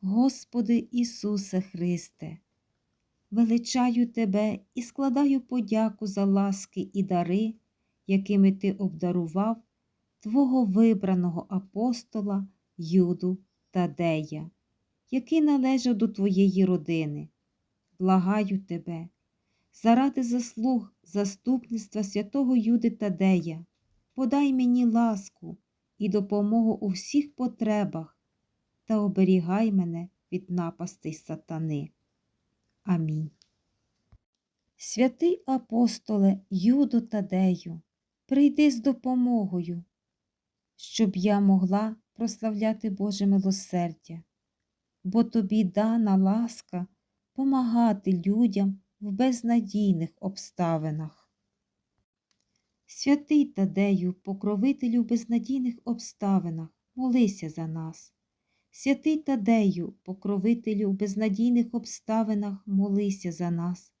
Господи Ісусе Христе, величаю Тебе і складаю подяку за ласки і дари, якими Ти обдарував Твого вибраного апостола Юду Тадея, який належав до Твоєї родини. Благаю Тебе, заради заслуг заступництва святого Юди Тадея, подай мені ласку і допомогу у всіх потребах та оберігай мене від напастей сатани. Амінь. Святий апостоле Юду Тадею, прийди з допомогою, щоб я могла прославляти Боже милосердя, бо тобі дана ласка помагати людям в безнадійних обставинах. Святий Тадею, покровителю в безнадійних обставинах, молися за нас. Святий Тадею, покровителю в безнадійних обставинах, молися за нас.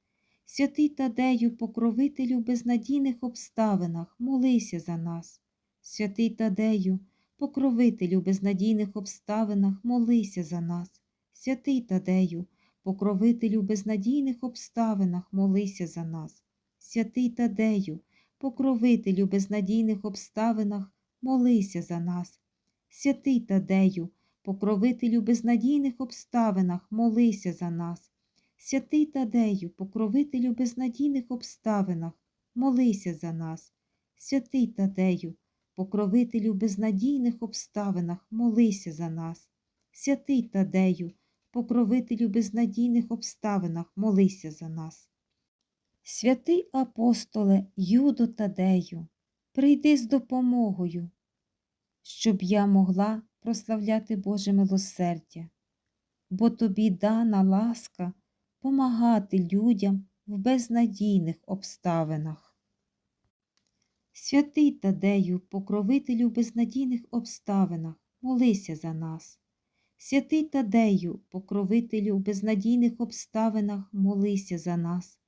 Святий Тадею, покровителю в безнадійних обставинах, молися за нас. Святий Тадею, покровителю в безнадійних обставинах, молися за нас. Святий Тадею, покровителю в безнадійних обставинах, молися за нас. Святий Тадею, покровителю в безнадійних обставинах, молися за нас. Святий Тадею, покровителю безнадійних обставинах, молися за нас. Святий Тадею, покровителю безнадійних обставинах, молися за нас. Святий Тадею, покровителю безнадійних обставинах, молися за нас. Святий Тадею, покровителю безнадійних обставинах, молися за нас. Святий апостоле Юдо Тадею, прийди з допомогою, щоб я могла прославляти Боже милосердя, бо тобі дана ласка помагати людям в безнадійних обставинах. Святий Тадею, покровителю в безнадійних обставинах, молися за нас. Святий Тадею, покровителю в безнадійних обставинах, молися за нас.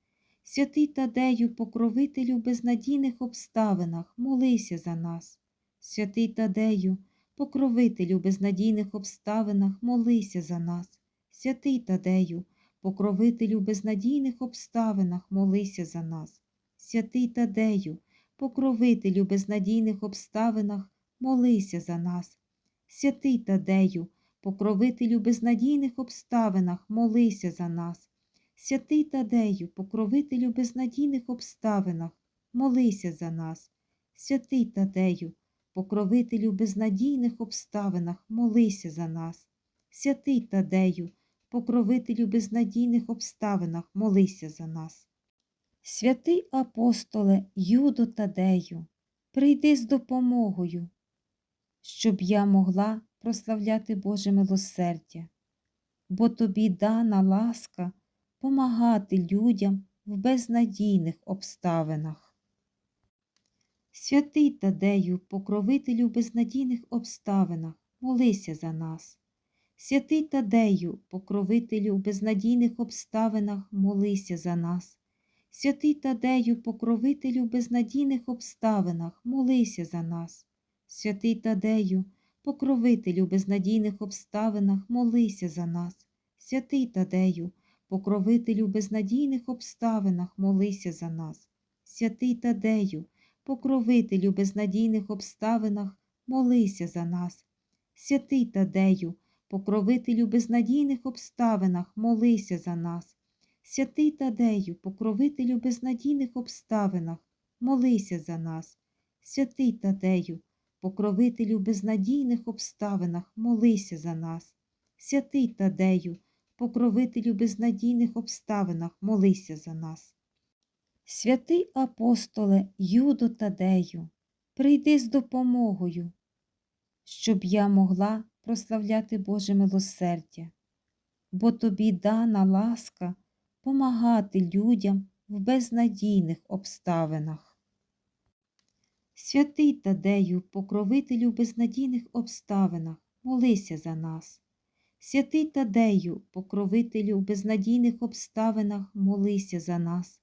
Святий Тадею, покровителю в безнадійних обставинах, молися за нас. Святий Тадею, покровителю безнадійних обставинах, молися за нас. Святий Тадею, покровителю безнадійних обставинах, молися за нас. Святий Тадею, покровителю безнадійних обставинах, молися за нас. Святий Тадею, покровителю безнадійних обставинах, молися за нас. Святий Тадею, покровителю безнадійних обставинах, молися за нас. Святий Тадею, покровителю безнадійних обставинах, молися за нас. Святий Тадею, покровителю безнадійних обставинах, молися за нас. Святий апостоле Юдо Тадею, прийди з допомогою, щоб я могла прославляти Боже милосердя, бо тобі дана ласка помагати людям в безнадійних обставинах. Святий Тадею, покровителю безнадійних обставинах, молися за нас. Святий Тадею, покровителю в безнадійних обставинах, молися за нас. Святий Тадею, покровителю безнадійних обставинах, молися за нас. Святий Тадею, покровителю безнадійних обставинах, молися за нас. Святий Тадею, покровителю безнадійних обставинах, молися за нас. Святий Тадею, покровителю безнадійних обставинах, молися за нас. Святий Тадею, покровителю безнадійних обставинах, молися за нас. Святий Тадею, покровителю безнадійних обставинах, молися за нас. Святий Тадею, покровителю безнадійних обставинах, молися за нас. Святий Тадею, покровителю безнадійних обставинах, молися за нас. Святий апостоле Юдо Тадею, прийди з допомогою, щоб я могла прославляти Боже милосердя, бо тобі дана ласка помагати людям в безнадійних обставинах. Святий Тадею, покровителю в безнадійних обставинах, молися за нас. Святий Тадею, покровителю в безнадійних обставинах, молися за нас.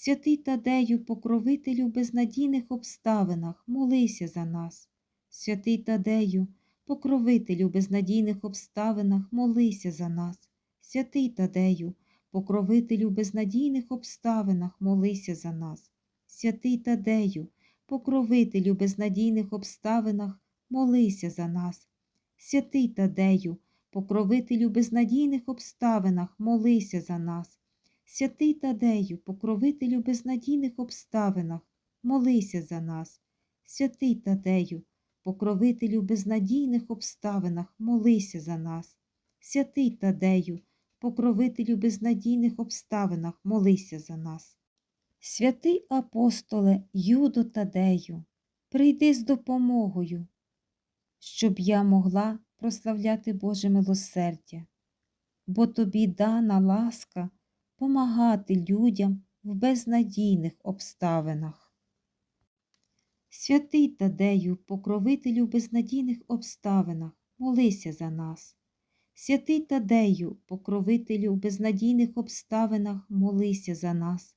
Святий Тадею, покровителю безнадійних обставинах, молися за нас. Святий Тадею, покровителю безнадійних обставинах, молися за нас. Святий Тадею, покровителю безнадійних обставинах, молися за нас. Святий Тадею, покровителю безнадійних обставинах, молися за нас. Святий Тадею, покровителю безнадійних обставинах, молися за нас. Святий Тадею, покровителю безнадійних обставинах, молися за нас. Святий Тадею, покровителю безнадійних обставинах, молися за нас. Святий Тадею, покровителю безнадійних обставинах, молися за нас. Святий апостоле Юдо Тадею, прийди з допомогою, щоб я могла прославляти Боже милосердя, бо тобі дана ласка помагати людям в безнадійних обставинах. Святий Тадею, покровителю в безнадійних обставинах, молися за нас. Святий Тадею, покровителю в безнадійних обставинах, молися за нас.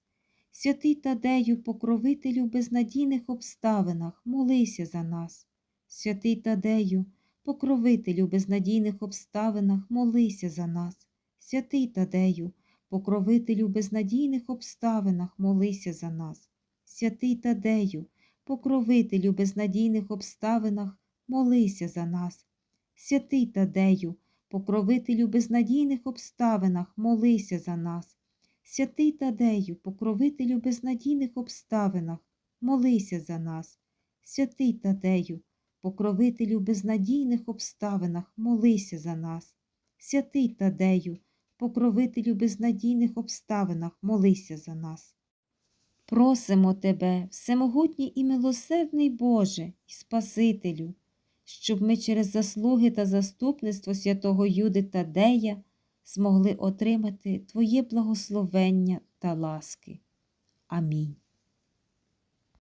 Святий Тадею, покровителю безнадійних обставинах, молися за нас. Святий Тадею, покровителю безнадійних обставинах, молися за нас. Святий Тадею, покровителю безнадійних обставинах, молися за нас. Святий Тадею, покровителю безнадійних обставинах, молися за нас. Святий Тадею, покровителю безнадійних обставинах, молися за нас. Святий Тадею, покровителю безнадійних обставинах, молися за нас. Святий Тадею, покровителю безнадійних обставинах, молися за нас. Святий Тадею, покровителю безнадійних обставинах, молися за нас. Просимо Тебе, всемогутній і милосердний Боже і Спасителю, щоб ми через заслуги та заступництво святого Юди Тадея змогли отримати Твоє благословення та ласки. Амінь.